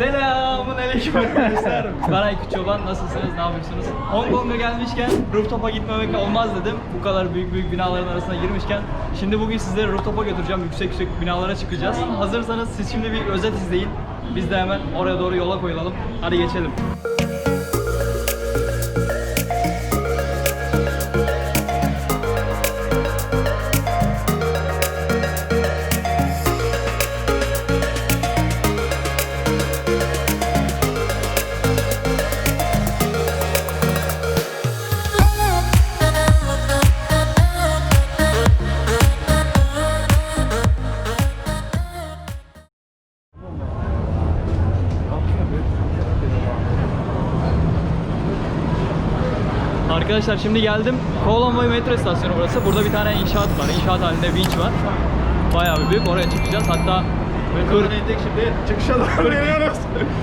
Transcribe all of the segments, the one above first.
Selamun aleyküm arkadaşlar. Ben Aykut Çoban. Nasılsınız? Ne yapıyorsunuz? Hong Kong'a gelmişken rooftop'a gitmemek olmaz dedim. Bu kadar büyük büyük binaların arasına girmişken. Şimdi bugün sizleri rooftop'a götüreceğim. Yüksek yüksek binalara çıkacağız. Hazırsanız siz şimdi bir özet izleyin. Biz de hemen oraya doğru yola koyulalım. Hadi geçelim. Arkadaşlar şimdi geldim. Kowloon metro istasyonu burası. Burada bir tane inşaat var. İnşaat halinde vinç var. Bayağı bir büyük. Oraya çıkacağız. Hatta 40 indik şimdi çıkışa doğru geliyoruz.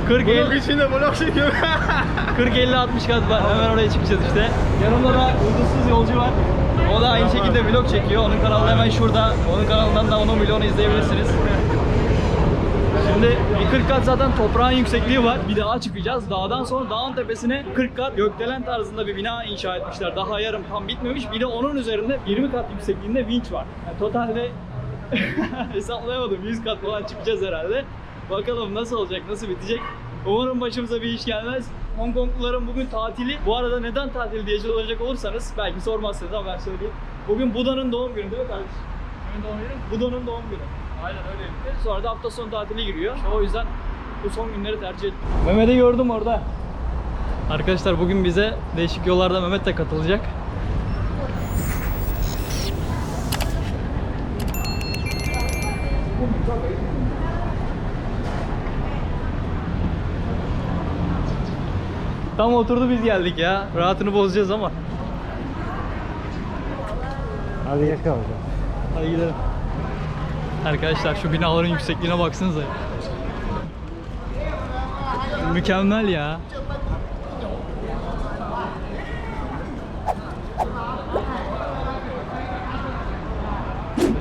40 Blok 50 içinde blok çekiyor. 40 50 60 kat var. Hemen oraya çıkacağız işte. Yanımda da uygunsuz yolcu var. O da aynı şekilde vlog çekiyor. Onun kanalı hemen şurada. Onun kanalından da onun vlogunu izleyebilirsiniz. Şimdi bir 40 kat zaten toprağın yüksekliği var. Bir dağa çıkacağız. Dağdan sonra dağın tepesine 40 kat gökdelen tarzında bir bina inşa etmişler. Daha yarım tam bitmemiş. Bir de onun üzerinde 20 kat yüksekliğinde vinç var. Yani totalde hesaplayamadım. 100 kat falan çıkacağız herhalde. Bakalım nasıl olacak, nasıl bitecek. Umarım başımıza bir iş gelmez. Hong Kongluların bugün tatili. Bu arada neden tatil diyecek olacak olursanız belki sormazsınız ama ben söyleyeyim. Bugün Buda'nın doğum günü değil mi kardeşim? Kimin doğum günü? Buda'nın doğum günü. Aynen öyle. Sonra da hafta sonu tatili giriyor. O yüzden bu son günleri tercih ettim. Mehmet'i gördüm orada. Arkadaşlar bugün bize değişik yollarda Mehmet de katılacak. Tam oturdu biz geldik ya. Rahatını bozacağız ama. Hadi yakalım. Hadi gidelim. Arkadaşlar şu binaların yüksekliğine baksanıza. Mükemmel ya.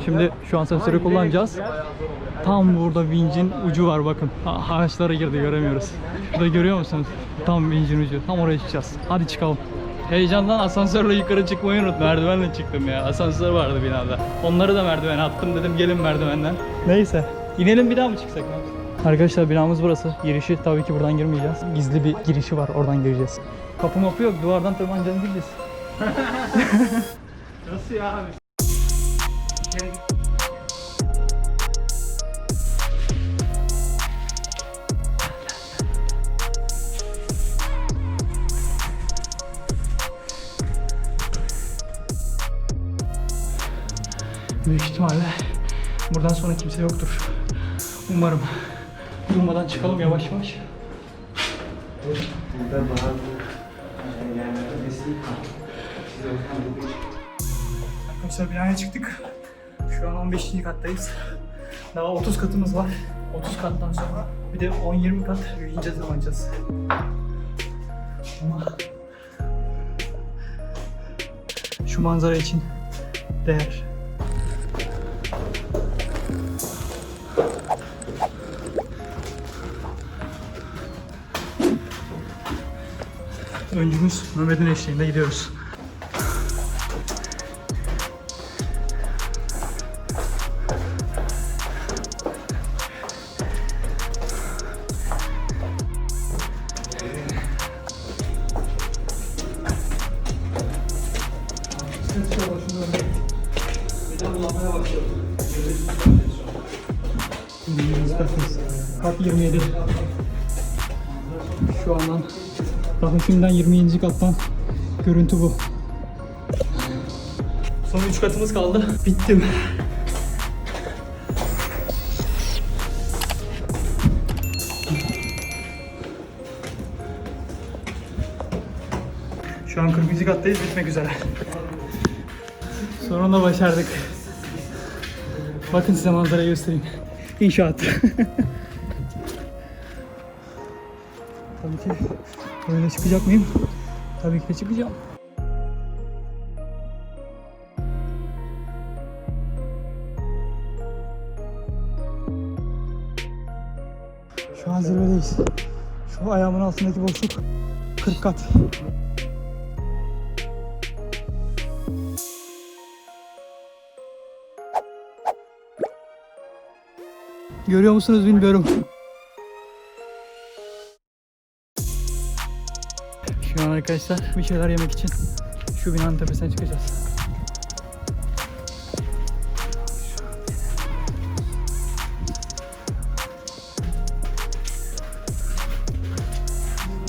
Şimdi şu asansörü kullanacağız. Tam burada vincin ucu var bakın. Ağaçlara girdi göremiyoruz. Şurada görüyor musunuz? Tam vincin ucu. Tam oraya çıkacağız. Hadi çıkalım. Heyecandan asansörle yukarı çıkmayı unut. Merdivenle çıktım ya. Asansör vardı binada. Onları da merdivene attım dedim gelin merdivenden. Neyse. İnelim bir daha mı çıksak? Arkadaşlar binamız burası. Girişi tabii ki buradan girmeyeceğiz. Gizli bir girişi var. Oradan gireceğiz. Kapı mapı yok. Duvardan tırmanacağız gideceğiz. Nasıl ya abi? Büyük ihtimalle buradan sonra kimse yoktur. Umarım. Durmadan çıkalım yavaş yavaş. Burada bazı yerlerde Arkadaşlar binaya çıktık. Şu an 15. kattayız. Daha 30 katımız var. 30 kattan sonra bir de 10-20 kat yürüyeceğiz tırmanacağız. Ama şu manzara için değer. Öncümüz Mehmet'in eşliğinde gidiyoruz. Kat 27. Şu andan şimdiden 20. kattan görüntü bu. Son 3 katımız kaldı. Bittim. Şu an 40. kattayız bitmek üzere. Sonunda başardık. Bakın size manzarayı göstereyim. İnşaat. Tabii ki böyle çıkacak mıyım? Tabii ki de çıkacağım. Şu an zirvedeyiz. Şu ayağımın altındaki boşluk 40 kat. Görüyor musunuz bilmiyorum. Arkadaşlar bir şeyler yemek için şu binanın tepesine çıkacağız.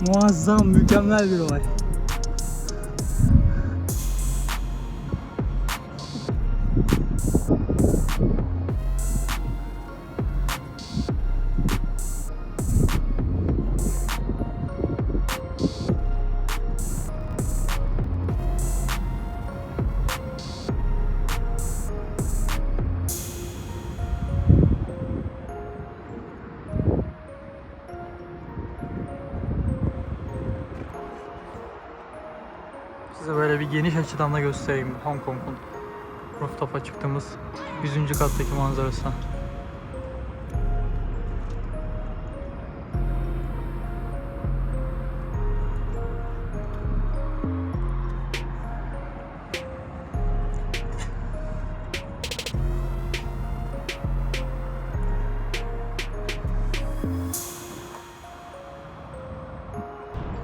Muazzam, mükemmel bir olay. Size böyle bir geniş açıdan da göstereyim Hong Kong'un rooftop'a çıktığımız 100. kattaki manzarası.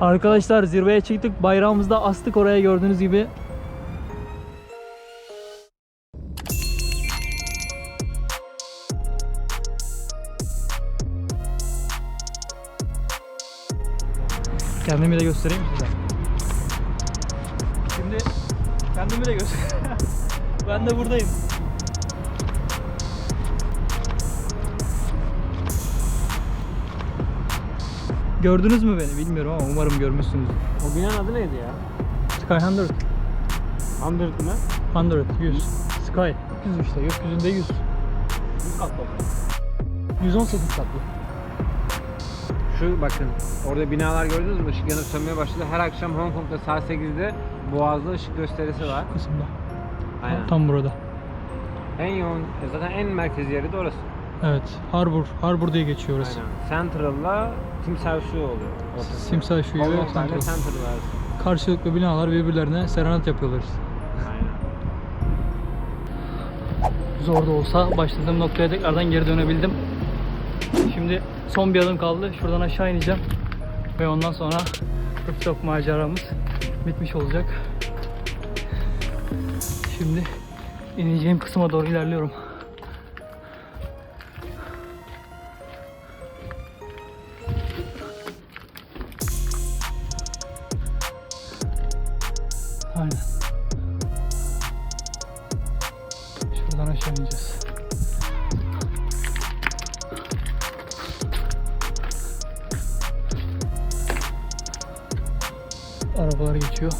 Arkadaşlar zirveye çıktık. Bayrağımızı da astık oraya gördüğünüz gibi. Kendimi de göstereyim size. Şimdi kendimi de göster. ben de buradayım. Gördünüz mü beni bilmiyorum ama umarım görmüşsünüzdür. O binanın adı neydi ya? Sky 100. Hundred mı? 100, 100. Sky. 100 işte, gökyüzünde 100. 100 katlı. 118 katlı. Şu bakın orada binalar gördünüz mü? Işık yanıp sönmeye başladı. Her akşam Hong Kong'da saat 8'de Boğaz'da ışık gösterisi var. Bu kısımda. Aynen. Tam burada. En yoğun, zaten en merkezi yeri de orası. Evet, Harbor, Harbor diye geçiyor orası. Aynen. Central'la Timsah Suyu oluyor. ortası. Simsah Suyu ve. Central arası. Karşılıklı binalar birbirlerine serenat yapıyorlar. Aynen. Zor da olsa başladığım noktaya tekrardan geri dönebildim. Şimdi son bir adım kaldı. Şuradan aşağı ineceğim. Ve ondan sonra rooftop maceramız bitmiş olacak. Şimdi ineceğim kısma doğru ilerliyorum. Aynen. Şuradan aşağı ineceğiz. Arabalar geçiyor.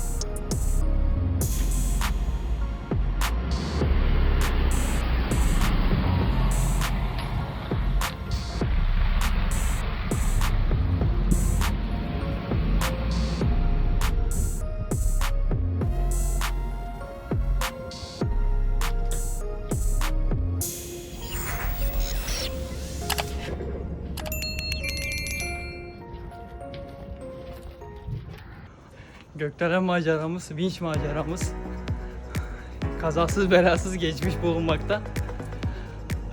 Gökdelen maceramız, vinç maceramız kazasız belasız geçmiş bulunmakta.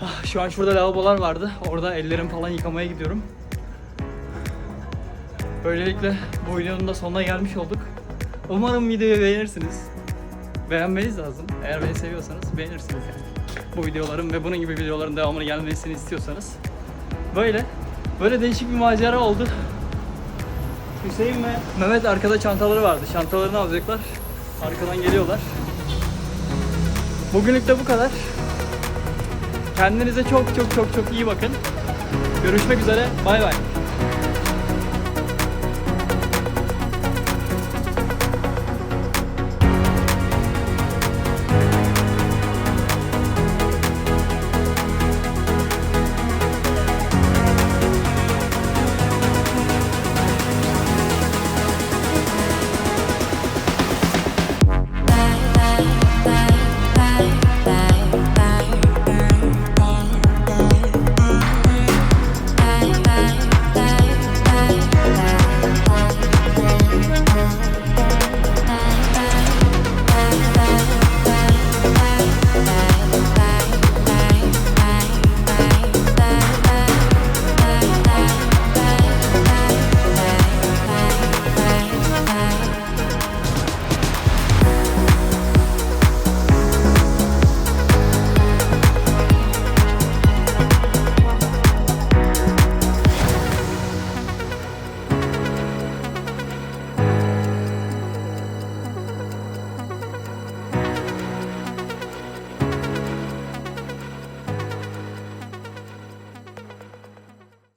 Ah, Şu an şurada lavabolar vardı. Orada ellerimi falan yıkamaya gidiyorum. Böylelikle bu videonun da sonuna gelmiş olduk. Umarım videoyu beğenirsiniz. Beğenmeniz lazım. Eğer beni seviyorsanız beğenirsiniz yani. Bu videoların ve bunun gibi videoların devamını gelmesini istiyorsanız. Böyle. Böyle değişik bir macera oldu. Hüseyin ve Mehmet arkada çantaları vardı. Çantalarını alacaklar. Arkadan geliyorlar. Bugünlük de bu kadar. Kendinize çok çok çok çok iyi bakın. Görüşmek üzere. Bay bay.